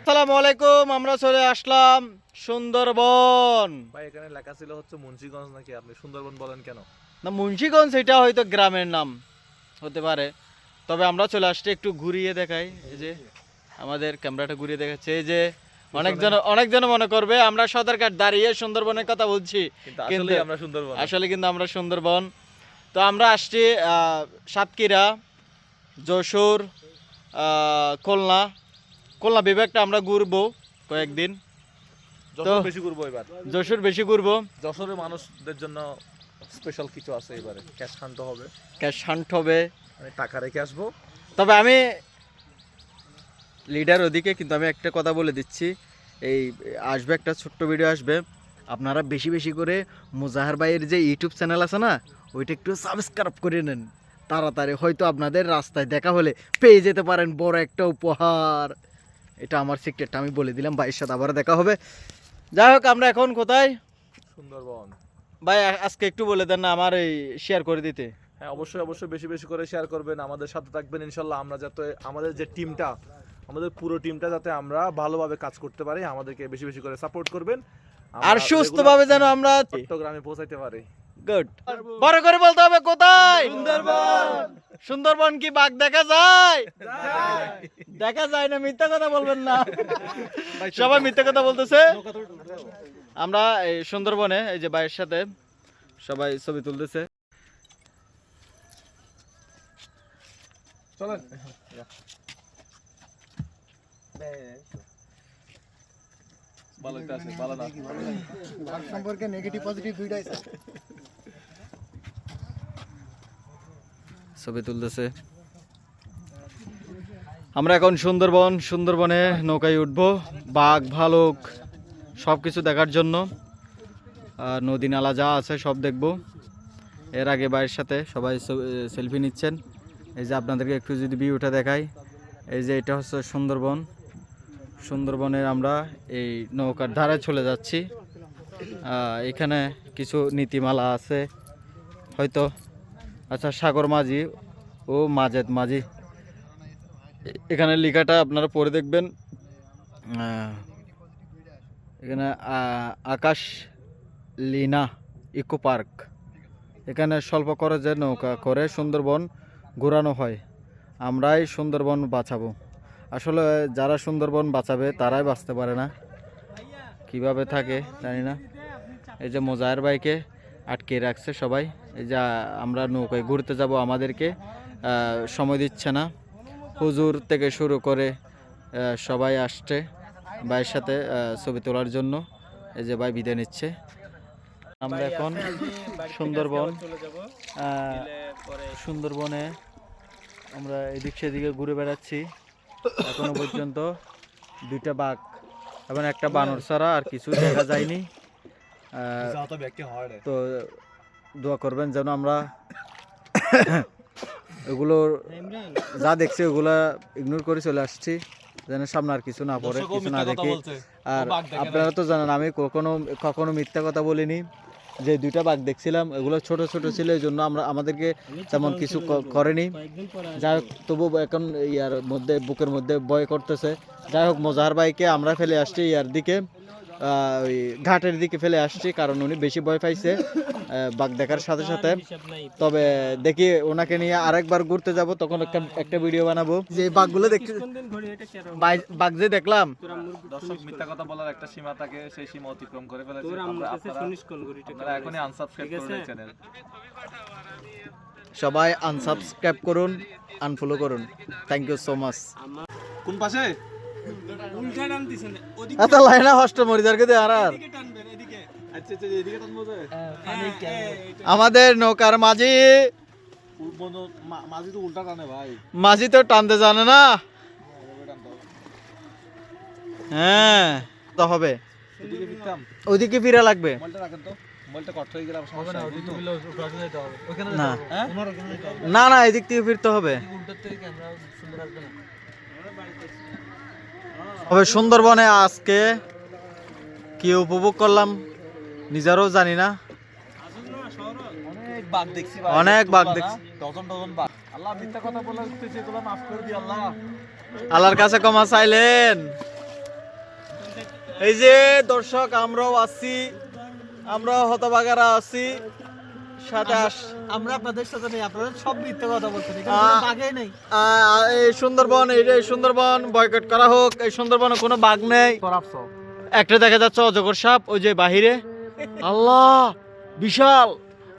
আসসালামু আলাইকুম আমরা চলে আসলাম সুন্দরবন। ভাই এখানে লেখা ছিল হচ্ছে মুন্সিগঞ্জ নাকি? আপনি সুন্দরবন বলেন কেন? না মুন্সিগঞ্জ এটা হয়তো গ্রামের নাম হতে পারে। তবে আমরা চলে আসছি একটু ঘুরিয়ে দেখাই। এই যে আমাদের ক্যামেরাটা ঘুরিয়ে দেখাচ্ছে। এই যে অনেকজন অনেকজন মনে করবে আমরা সদরঘাট দাঁড়িয়ে সুন্দরবনের কথা বলছি। কিন্তু আমরা সুন্দরবন। আসলে কিন্তু আমরা সুন্দরবন। তো আমরা আসছি আহ, সাতক্ষীরা। যশোর খুলনা। খুলনা বিভাগটা আমরা ঘুরবো কয়েকদিন। তো- বেশি করব এবার। যশোর বেশি ঘুরবো। যশোরের মানুষদের জন্য স্পেশাল কিছু আছে এবারে। ক্যাশ শান্ত হবে। ক্যাশ হান্ট হবে। আমি টাকা রেখে আসব। তবে আমি লিডার ওদিকে কিন্তু আমি একটা কথা বলে দিচ্ছি। এই আসবে একটা ছোট্ট ভিডিও আসবে। আপনারা বেশি বেশি করে মুজাহার ভাইয়ের যে ইউটিউব চ্যানেল আছে না ওইটা একটু সাবস্ক্রাইব করে নেন। তাড়াতাড়ি হয়তো আপনাদের রাস্তায় দেখা হলে পেয়ে যেতে পারেন বড় একটা উপহার। এটা আমার সিক্রেটটা আমি বলে দিলাম ভাইয়ের সাথে আবার দেখা হবে। যাই হোক আমরা এখন কোথায়? সুন্দরবন। ভাই আজকে একটু বলে দেন না আমার এই শেয়ার করে দিতে। হ্যাঁ অবশ্যই অবশ্যই বেশি বেশি করে শেয়ার করবেন আমাদের সাথে থাকবেন ইনশাল্লাহ আমরা যাতে আমাদের যে টিমটা আমাদের পুরো টিমটা যাতে আমরা ভালোভাবে কাজ করতে পারি আমাদেরকে বেশি বেশি করে সাপোর্ট করবেন। আর সুস্থভাবে যেন আমরা চট্টগ্রামে পৌঁছাইতে পারি। গুড। বড় করে বলতে হবে কোথায়? সুন্দরবন। সুন্দরবন কি বাঘ দেখা যায়? দেখা যায় না মিথ্যা কথা বলবেন না। সবাই মিথ্যা কথা বলতেছে। আমরা এই সুন্দরবনে এই যে ভাইয়ের সাথে সবাই ছবি তুলতেছে। চলেন। ভালো একটা আছে ভালো না। সম্পর্কে নেগেটিভ পজিটিভ দুইটাই ছবি তুলতেছে। আমরা এখন সুন্দরবন, সুন্দরবনে নৌকায় উঠবো। বাঘ, ভালুক সব কিছু দেখার জন্য। নদী নালা যা আছে সব দেখব। এর আগে বাইরের সাথে সবাই সেলফি নিচ্ছেন। এই যে আপনাদেরকে একটু যদি ভিউটা দেখাই, এই যে এটা হচ্ছে সুন্দরবন। সুন্দরবনের আমরা এই নৌকার ধারে চলে যাচ্ছি। এখানে কিছু নীতিমালা আছে। হয়তো আচ্ছা সাগর মাঝি ও মাজেদ মাঝি। এখানে লেখাটা আপনারা পড়ে দেখবেন। এখানে আকাশ লিনা ইকো পার্ক। এখানে স্বল্প খরচে নৌকা করে সুন্দরবন ঘোরানো হয়। আমরাই সুন্দরবন বাঁচাবো। আসলে যারা সুন্দরবন বাঁচাবে, তারাই বাঁচতে পারে না। কীভাবে থাকে, জানি না। এই যে মোজায়ের বাইকে আটকে রাখছে সবাই। এই যে আমরা নৌকায় ঘুরতে যাব আমাদেরকে সময় দিচ্ছে না। হুজুর থেকে শুরু করে সবাই আসছে ভাইয়ের সাথে ছবি তোলার জন্য। এই যে ভাই বিদায় নিচ্ছে। আমরা এখন সুন্দরবন সুন্দরবনে আমরা এদিক সেদিকে ঘুরে বেড়াচ্ছি। এখনও পর্যন্ত দুইটা বাঘ এবং একটা বানর ছাড়া আর কিছু দেখা যায়নি। তো দোয়া করবেন যেন আমরা এগুলো যা দেখছি ওগুলা ইগনোর করে চলে আসছি যেন সামনে আর কিছু না পড়ে কিছু না দেখি। আর আপনারা তো জানেন আমি কখনো কখনো মিথ্যা কথা বলিনি। যে দুইটা বাঘ দেখছিলাম এগুলো ছোট ছোট ছিল এই জন্য আমরা আমাদেরকে তেমন কিছু করেনি। যাই হোক তবু এখন ইয়ার মধ্যে বুকের মধ্যে ভয় করতেছে। যাই হোক মোজাহার ভাইকে আমরা ফেলে আসছি ইয়ার দিকে। ওই ঘাটের দিকে ফেলে আসছি কারণ উনি বেশি ভয় পাইছে আহ, বাঘ দেখার সাথে সাথে। তবে দেখি ওনাকে নিয়ে আরেকবার ঘুরতে যাব তখন একটা একটা ভিডিও বানাবো। যে বাঘগুলো দেখতে বাঘ যে দেখলাম। দর্শক মিথ্যা কথা বলার একটা সীমা থাকে সেই সীমা অতিক্রম করে ফেলেছে। আপনারা এখনই আনসাবস্ক্রাইব করুন এই চ্যানেল সবাই আনসাবস্ক্রাইব করুন আনফলো করুন। থ্যাংক ইউ সো মাচ কোন পাশে? এত লাইনা হষ্ট আর আর। আচ্ছা আচ্ছা এদিকে টানবো যে? আমাদের নৌকার মাঝি। মাঝি তো উল্টা টানে ভাই। মাঝি তো টানতে জানে না। হ্যাঁ তো হবে। ওইদিকে ফিরা লাগবে। হয়ে গেলে আবার সমস্যা হবে তো। না। না না এদিক থেকে ফিরতে হবে। তবে সুন্দরবনে আজকে কি উপভোগ করলাম নিজেরও জানি না। অনেক বাঘ দেখছি। আল্লাহর কাছে ক্ষমা চাইলেন। এই যে দর্শক আমরাও আছি আমরাও হতবাগারা আছি। আমরা আপনাদের সাথে নেই আপনারা সব মিথ্যে কথা বলছেন নেই। এই সুন্দরবন এই যে সুন্দরবন বয়কট করা হোক এই সুন্দরবনে কোনো বাঘ নেই। একটা দেখা যাচ্ছে অজগর সাপ ওই যে বাহিরে। আল্লাহ বিশাল।